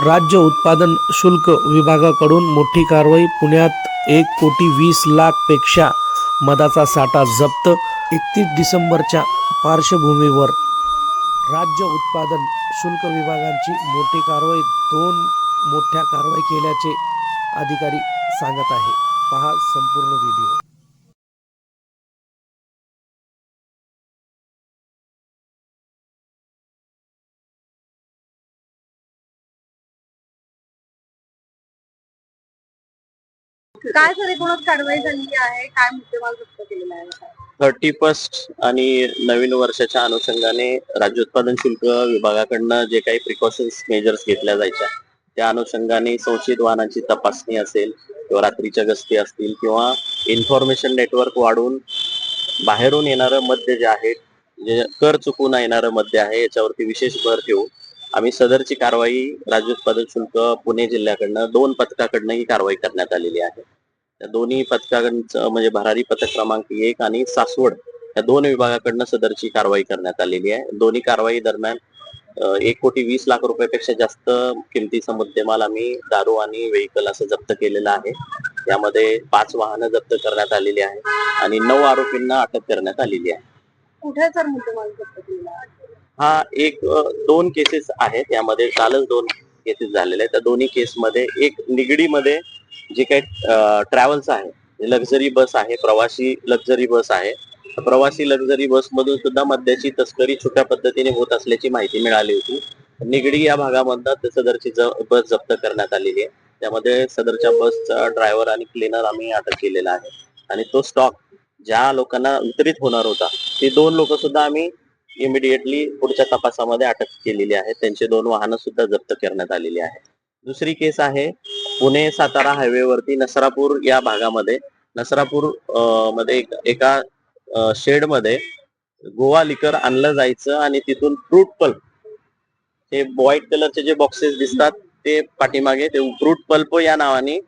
राज्य उत्पादन शुल्क विभागाकडून मोठी कारवाई पुण्यात एक कोटी वीस लाखपेक्षा मदाचा साठा जप्त एकतीस डिसेंबरच्या पार्श्वभूमीवर राज्य उत्पादन शुल्क विभागांची मोठी कारवाई दोन मोठ्या कारवाई केल्याचे अधिकारी सांगत आहे. पहा संपूर्ण व्हिडिओ. काय सर एकूणच कारवाई झाली आहे? काय मुद्देमाल जप्त केलेला आहे? थर्टी फर्स्ट आणि नवीन वर्षाच्या अनुषंगाने राज्य उत्पादन शुल्क विभागाकडनं जे काही प्रिकॉशन्स मेजर्स घेतल्या जायच्या त्या अनुषंगाने संशयित वाहनांची तपासणी असेल किंवा रात्रीच्या गस्ती असतील किंवा इन्फॉर्मेशन नेटवर्क वाढून बाहेरून येणारं मद्य जे आहे जे कर चुकून येणारं मद्य आहे याच्यावरती विशेष भर ठेवू आम्ही सदरची कारवाई राज्य उत्पादन शुल्क पुणे जिल्ह्याकडनं दोन पथकाकडनं ही कारवाई करण्यात आलेली आहे. त्या दोन्ही पथकांचं म्हणजे भरारी पथक क्रमांक एक आणि सासवड या दोन विभागाकडनं सदरची कारवाई करण्यात आलेली आहे. दोन्ही कारवाई दरम्यान एक कोटी वीस लाख रुपयापेक्षा जास्त किमतीचा मुद्देमाल आम्ही दारू आणि व्हेकल असं जप्त केलेलं आहे. यामध्ये पाच वाहनं जप्त करण्यात आलेली आहे आणि नऊ आरोपींना अटक करण्यात आलेली आहे. कुठे सर मुद्देमाल जप्त केलेला आहे हा एक दोन केसेस आहेत. यामध्ये कालच दोन केसेस झालेले आहेत. त्या दोन्ही केसमध्ये एक निगडीमध्ये जे काही ट्रॅव्हल्स आहे लक्झरी बस आहे प्रवासी लक्झरी बस आहे प्रवासी लक्झरी बस मधून सुद्धा मद्याची तस्करी छोट्या पद्धतीने होत असल्याची माहिती मिळाली होती. निगडी या भागामधनं सदरची बस जप्त करण्यात आलेली आहे. त्यामध्ये सदरच्या बसचा ड्रायव्हर आणि क्लिनर आम्ही अटक केलेला आहे. आणि तो स्टॉक ज्या लोकांना वितरित होणार होता ते दोन लोक सुद्धा आम्ही इमिडिएटली पुढच्या तपासामध्ये अटक केलेली आहे. त्यांचे दोन वाहनं सुद्धा जप्त करण्यात आलेली आहे. दुसरी केस आहे पुणे सातारा हायवे वरती नसरापूर या भागामध्ये नसरापूरमध्ये एका शेडमध्ये गोवा लिकर आणलं जायचं आणि तिथून फ्रूट पल्प हे व्हाईट कलरचे जे बॉक्सेस दिसतात ते पाठीमागे ते फ्रूट पल्प या नावाने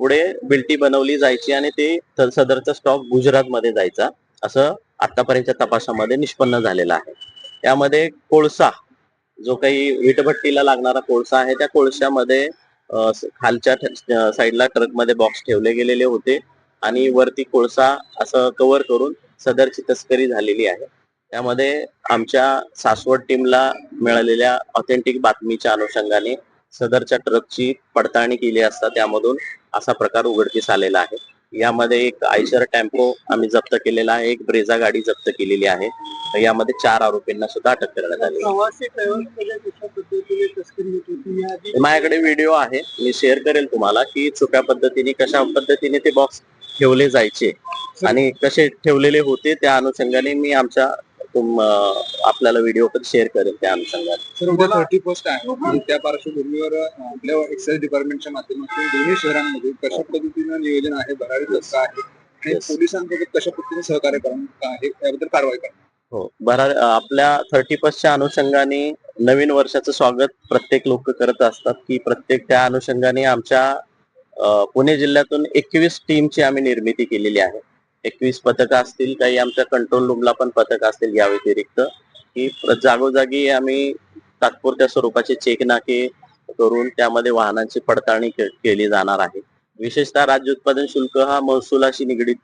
पुढे बिल्टी बनवली जायची आणि ते सदरचा स्टॉक गुजरात मध्ये जायचा. असं आतापर्यंतच्या तपासामध्ये निष्पन्न झालेला आहे. त्यामध्ये कोळसा जो काही विटभट्टीला लागणारा कोळसा आहे त्या कोळशामध्ये खालच्या साईडला ट्रकमध्ये बॉक्स ठेवले गेलेले होते आणि वरती कोळसा असं कव्हर करून सदरची तस्करी झालेली आहे. त्यामध्ये आमच्या सासवड टीमला मिळालेल्या ऑथेंटिक बातमीच्या अनुषंगाने सदरच्या ट्रकची पडताळणी केली असता त्यामधून असा प्रकार उघडकीस आलेला आहे. यामध्ये एक आयशर टेम्पो आम्ही जप्त केलेला आहे एक ब्रेझा गाडी जप्त केलेली आहे. यामध्ये चार आरोपींना सुद्धा अटक करण्यात आली. माझ्याकडे व्हिडिओ आहे. मी शेअर करेल तुम्हाला की छुप्या पद्धतीने कशा पद्धतीने ते बॉक्स ठेवले जायचे आणि कसे ठेवलेले होते त्या अनुषंगाने मी आमच्या तुम- आपल्याला व्हिडिओ पण शेअर करेल त्या अनुषंगाने. सर उद्या थर्टी फर्स्ट आहे. आणि त्या पार्श्वभूमीवर आपल्या एक्साइज डिपार्टमेंटच्या माध्यमातून दोन्ही शहरांमध्ये कशा पद्धतीनं नियोजन आहे भरारी कसं आहे आणि. पोलिसांसोबत कशा पद्धतीने सहकार्य करणं आहे याबद्दल कारवाई करणं हो. बरा आपल्या थर्टी फर्स्टच्या अनुषंगाने नवीन वर्षाचं स्वागत प्रत्येक लोक करत असतात की प्रत्येक त्या अनुषंगाने आमच्या पुणे जिल्ह्यातून एकवीस टीमची आम्ही निर्मिती केलेली आहे. एकवीस पथकं असतील काही आमच्या कंट्रोल रूमला पण पथकं असतील या व्यतिरिक्त की जागोजागी आम्ही तात्पुरत्या स्वरूपाचे चेक नाके करून त्यामध्ये वाहनांची पडताळणी केली जाणार आहे. विशेषतः राज्य उत्पादन शुल्क हा महसुलाशी निगडीत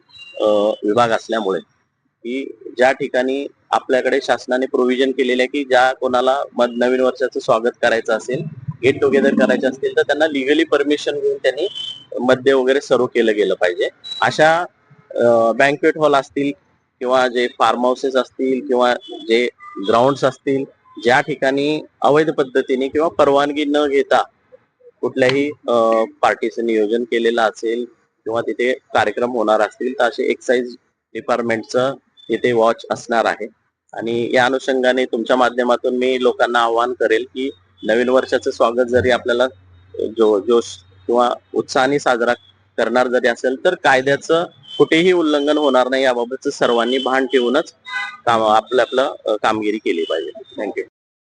विभाग असल्यामुळे की ज्या ठिकाणी आपल्याकडे शासनाने प्रोव्हिजन केलेले आहे की ज्या कोणाला मध नवीन वर्षाचं स्वागत करायचं असेल गेट टुगेदर करायचे असतील तर त्यांना लिगली परमिशन घेऊन त्यांनी मद्य वगैरे सर्व केलं गेलं पाहिजे. अशा बँकवेट हॉल असतील किंवा जे फार्म हाऊसेस असतील किंवा जे ग्राउंड्स असतील ज्या ठिकाणी अवैध पद्धतीने किंवा परवानगी न घेता कुठल्याही पार्टीचं नियोजन केलेलं असेल किंवा तिथे कार्यक्रम होणार असतील तर असे एक्साइज डिपार्टमेंटचं तिथे वॉच असणार आहे. आणि या अनुषंगाने तुमच्या माध्यमातून मी लोकांना आवाहन करेल की नवीन वर्षाचं स्वागत जरी आपल्याला जो जोश किंवा उत्साहाने साजरा करणार जरी असेल तर कायद्याचं कुठेही उल्लंघन होणार नाही याबाबतचं सर्वांनी भान ठेवूनच काम आपलं आपलं कामगिरी केली पाहिजे. थँक्यू